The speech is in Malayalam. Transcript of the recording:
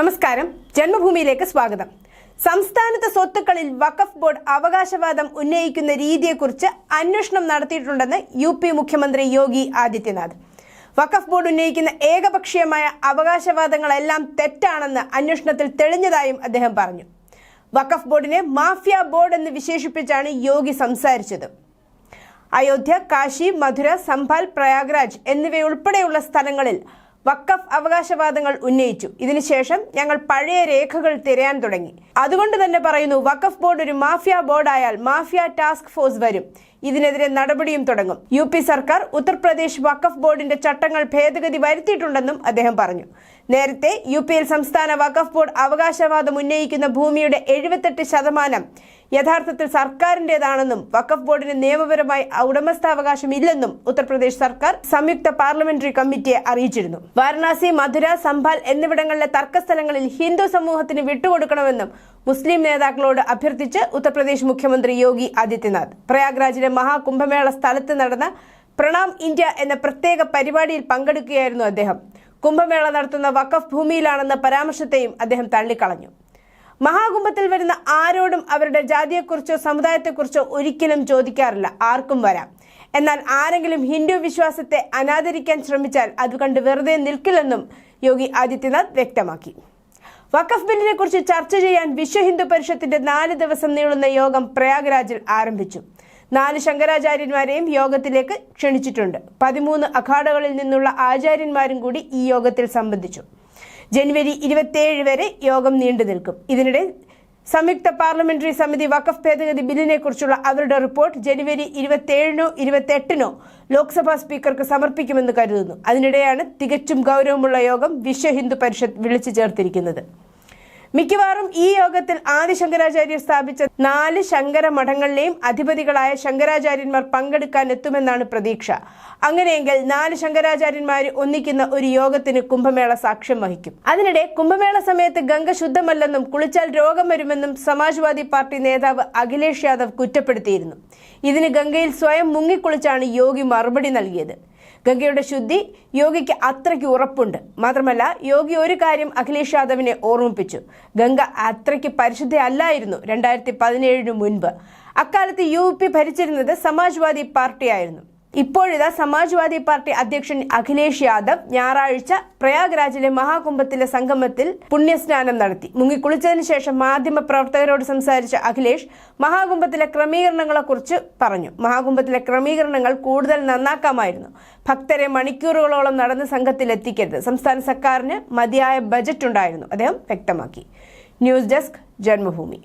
നമസ്കാരം. ജന്മഭൂമിയിലേക്ക് സ്വാഗതം. സംസ്ഥാനത്തെ സ്വത്തുക്കളിൽ വഖഫ് ബോർഡ് അവകാശവാദം ഉന്നയിക്കുന്ന രീതിയെക്കുറിച്ച് അന്വേഷണം നടത്തിയിട്ടുണ്ടെന്ന് യു പി മുഖ്യമന്ത്രി യോഗി ആദിത്യനാഥ്. വഖഫ് ബോർഡ് ഉന്നയിക്കുന്ന ഏകപക്ഷീയമായ അവകാശവാദങ്ങളെല്ലാം തെറ്റാണെന്ന് അന്വേഷണത്തിൽ തെളിഞ്ഞതായും അദ്ദേഹം പറഞ്ഞു. വഖഫ് ബോർഡിനെ മാഫിയ ബോർഡ് എന്ന് വിശേഷിപ്പിച്ചാണ് യോഗി സംസാരിച്ചത്. അയോധ്യ കാശി മധുര സംഭാൽ പ്രയാഗ്രാജ് എന്നിവയുൾപ്പെടെയുള്ള സ്ഥലങ്ങളിൽ വക്കഫ് അവകാശവാദങ്ങൾ ഉന്നയിച്ചു. ഇതിനുശേഷം ഞങ്ങൾ പഴയ രേഖകൾ തിരയാൻ തുടങ്ങി. അതുകൊണ്ട് തന്നെ പറയുന്നു വഖഫ് ബോർഡ് ഒരു മാഫിയ ബോർഡായാൽ മാഫിയ ടാസ്ക് ഫോഴ്സ് വരും. ഇതിനെതിരെ നടപടിയും തുടങ്ങും. യു പി സർക്കാർ ഉത്തർപ്രദേശ് വഖഫ് ബോർഡിന്റെ ചട്ടങ്ങൾ ഭേദഗതി വരുത്തിയിട്ടുണ്ടെന്നും അദ്ദേഹം പറഞ്ഞു. നേരത്തെ യു പിയിൽ സംസ്ഥാന വഖഫ് ബോർഡ് അവകാശവാദം ഉന്നയിക്കുന്ന ഭൂമിയുടെ എഴുപത്തെട്ട് ശതമാനം യഥാർത്ഥത്തിൽ സർക്കാരിന്റേതാണെന്നും വഖഫ് ബോർഡിന് നിയമപരമായി ഉടമസ്ഥാവകാശം ഇല്ലെന്നും ഉത്തർപ്രദേശ് സർക്കാർ സംയുക്ത പാർലമെന്ററി കമ്മിറ്റിയെ അറിയിച്ചിരുന്നു. വാരണാസി മധുര സംഭാൽ എന്നിവിടങ്ങളിലെ തർക്കസ്ഥലങ്ങളിൽ ഹിന്ദു സമൂഹത്തിന് വിട്ടുകൊടുക്കണമെന്നും മുസ്ലിം നേതാക്കളോട് അഭ്യർത്ഥിച്ച് ഉത്തർപ്രദേശ് മുഖ്യമന്ത്രി യോഗി ആദിത്യനാഥ്. പ്രയാഗ്രാജിലെ മഹാകുംഭമേള സ്ഥലത്ത് നടന്ന പ്രണാം ഇന്ത്യ എന്ന പ്രത്യേക പരിപാടിയിൽ പങ്കെടുക്കുകയായിരുന്നു അദ്ദേഹം. കുംഭമേള നടത്തുന്ന വഖഫ് ഭൂമിയിലാണെന്ന പരാമർശത്തെയും അദ്ദേഹം തള്ളിക്കളഞ്ഞു. മഹാകുംഭത്തിൽ വരുന്ന ആരോടും അവരുടെ ജാതിയെക്കുറിച്ചോ സമുദായത്തെക്കുറിച്ചോ ഒരിക്കലും ചോദിക്കാറില്ല. ആർക്കും വരാം. എന്നാൽ ആരെങ്കിലും ഹിന്ദു വിശ്വാസത്തെ അനാദരിക്കാൻ ശ്രമിച്ചാൽ അത് കണ്ട് വെറുതെ നിൽക്കില്ലെന്നും യോഗി ആദിത്യനാഥ് വ്യക്തമാക്കി. വഖഫ് ബില്ലിനെ കുറിച്ച് ചർച്ച ചെയ്യാൻ വിശ്വ ഹിന്ദു പരിഷത്തിന്റെ നാല് ദിവസം നീളുന്ന യോഗം പ്രയാഗ്രാജിൽ ആരംഭിച്ചു. നാല് ശങ്കരാചാര്യന്മാരെയും യോഗത്തിലേക്ക് ക്ഷണിച്ചിട്ടുണ്ട്. പതിമൂന്ന് അഖാഡകളിൽ നിന്നുള്ള ആചാര്യന്മാരും കൂടി ഈ യോഗത്തിൽ സംബന്ധിച്ചു. ജനുവരി ഇരുപത്തിയേഴ് വരെ യോഗം നീണ്ടു നിൽക്കും ഇതിനിടെ സംയുക്ത പാർലമെന്ററി സമിതി വഖഫ് ഭേദഗതി ബില്ലിനെ കുറിച്ചുള്ള അവരുടെ റിപ്പോർട്ട് ജനുവരി ഇരുപത്തിയേഴിനോ ഇരുപത്തെട്ടിനോ ലോക്സഭാ സ്പീക്കർക്ക് സമർപ്പിക്കുമെന്ന് കരുതുന്നു. അതിനിടെയാണ് തികച്ചും ഗൗരവമുള്ള യോഗം വിശ്വ ഹിന്ദു പരിഷത്ത് വിളിച്ചു ചേർത്തിരിക്കുന്നത്. മിക്കവാറും ഈ യോഗത്തിൽ ആദി ശങ്കരാചാര്യർ സ്ഥാപിച്ച നാല് ശങ്കര മഠങ്ങളിലെയും അധിപതികളായ ശങ്കരാചാര്യന്മാർ പങ്കെടുക്കാൻ എത്തുമെന്നാണ് പ്രതീക്ഷ. അങ്ങനെയെങ്കിൽ നാല് ശങ്കരാചാര്യന്മാർ ഒന്നിക്കുന്ന ഒരു യോഗത്തിന് കുംഭമേള സാക്ഷ്യം വഹിക്കും. അതിനിടെ കുംഭമേള സമയത്ത് ഗംഗ ശുദ്ധമല്ലെന്നും കുളിച്ചാൽ രോഗം വരുമെന്നും സമാജ്വാദി പാർട്ടി നേതാവ് അഖിലേഷ് യാദവ് കുറ്റപ്പെടുത്തിയിരുന്നു. ഇതിന് ഗംഗയിൽ സ്വയം മുങ്ങിക്കുളിച്ചാണ് യോഗി മറുപടി നൽകിയത്. ഗംഗയുടെ ശുദ്ധി യോഗിക്ക് അത്രയ്ക്ക് ഉറപ്പുണ്ട്. മാത്രമല്ല യോഗി ഒരു കാര്യം അഖിലേഷ് യാദവിനെ ഓർമ്മിപ്പിച്ചു. ഗംഗ അത്രയ്ക്ക് പരിശുദ്ധയല്ലായിരുന്നു രണ്ടായിരത്തി പതിനേഴിന് മുൻപ്. അക്കാലത്ത് യു പി ഭരിച്ചിരുന്നത് സമാജ്വാദി പാർട്ടിയായിരുന്നു. ഇപ്പോഴിതാ സമാജ്വാദി പാർട്ടി അധ്യക്ഷൻ അഖിലേഷ് യാദവ് ഞായറാഴ്ച പ്രയാഗ്രാജിലെ മഹാകുംഭത്തിലെ സംഗമത്തിൽ പുണ്യസ്നാനം നടത്തി. മുങ്ങിക്കുളിച്ചതിന് ശേഷം മാധ്യമ പ്രവർത്തകരോട് സംസാരിച്ച അഖിലേഷ് മഹാകുംഭത്തിലെ ക്രമീകരണങ്ങളെക്കുറിച്ച് പറഞ്ഞു. മഹാകുംഭത്തിലെ ക്രമീകരണങ്ങൾ കൂടുതൽ നന്നാക്കാമായിരുന്നു. ഭക്തരെ മണിക്കൂറുകളോളം നടന്ന് സംഘത്തിലെത്തിക്കരുത് സംസ്ഥാന സർക്കാരിന് മതിയായ ബജറ്റ് ഉണ്ടായിരുന്നു. അദ്ദേഹം വ്യക്തമാക്കി. News desk Janmabhumi.